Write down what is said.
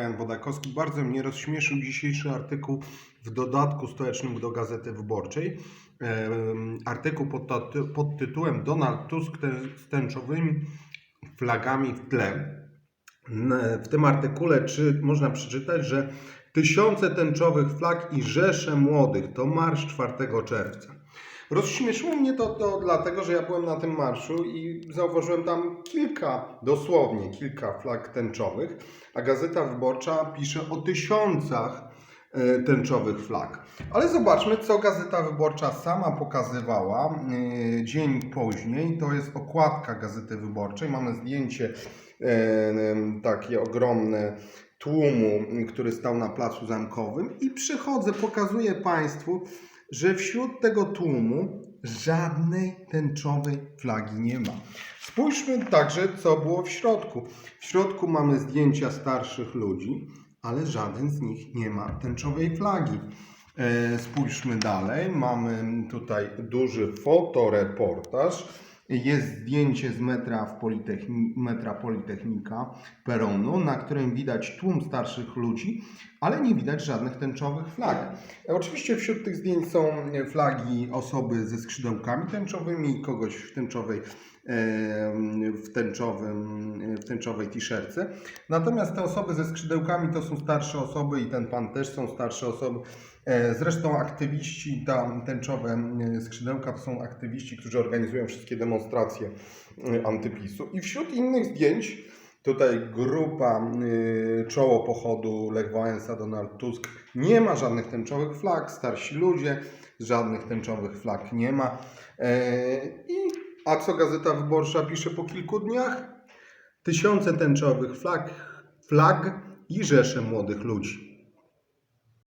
Jan Wodakowski. Bardzo mnie rozśmieszył dzisiejszy artykuł w dodatku stołecznym do Gazety Wyborczej. Artykuł pod, pod tytułem Donald Tusk z tęczowymi flagami w tle. W tym artykule czy można przeczytać, że tysiące tęczowych flag i rzesze młodych to marsz 4 czerwca. Rozśmieszyło mnie to, to dlatego, że ja byłem na tym marszu i zauważyłem tam kilka, dosłownie kilka flag tęczowych, a Gazeta Wyborcza pisze o tysiącach e, tęczowych flag. Ale zobaczmy, co Gazeta Wyborcza sama pokazywała e, dzień później. To jest okładka Gazety Wyborczej. Mamy zdjęcie e, takie ogromne tłumu, który stał na placu zamkowym i przychodzę, pokazuję Państwu, że wśród tego tłumu żadnej tęczowej flagi nie ma. Spójrzmy także, co było w środku. W środku mamy zdjęcia starszych ludzi, ale żaden z nich nie ma tęczowej flagi. E, Spójrzmy dalej. Mamy tutaj duży fotoreportaż. Jest zdjęcie z metra, w Politechni- metra Politechnika peronu, na którym widać tłum starszych ludzi, ale nie widać żadnych tęczowych flag. Oczywiście wśród tych zdjęć są flagi osoby ze skrzydełkami tęczowymi, kogoś w tęczowej, w tęczowym, w tęczowej t-shirtce. Natomiast te osoby ze skrzydełkami to są starsze osoby i ten pan też są starsze osoby. E, Zresztą aktywiści, tam tęczowe e, skrzydełka to są aktywiści, którzy organizują wszystkie demonstracje e, antypisu. I wśród innych zdjęć Tutaj grupa y, czoło pochodu Lech Wałęsa, Donald Tusk. Nie ma żadnych tęczowych flag, starsi ludzie, żadnych tęczowych flag nie ma. E, I, a co Gazeta Wyborcza pisze po kilku dniach? Tysiące tęczowych flag, flag i rzesze młodych ludzi.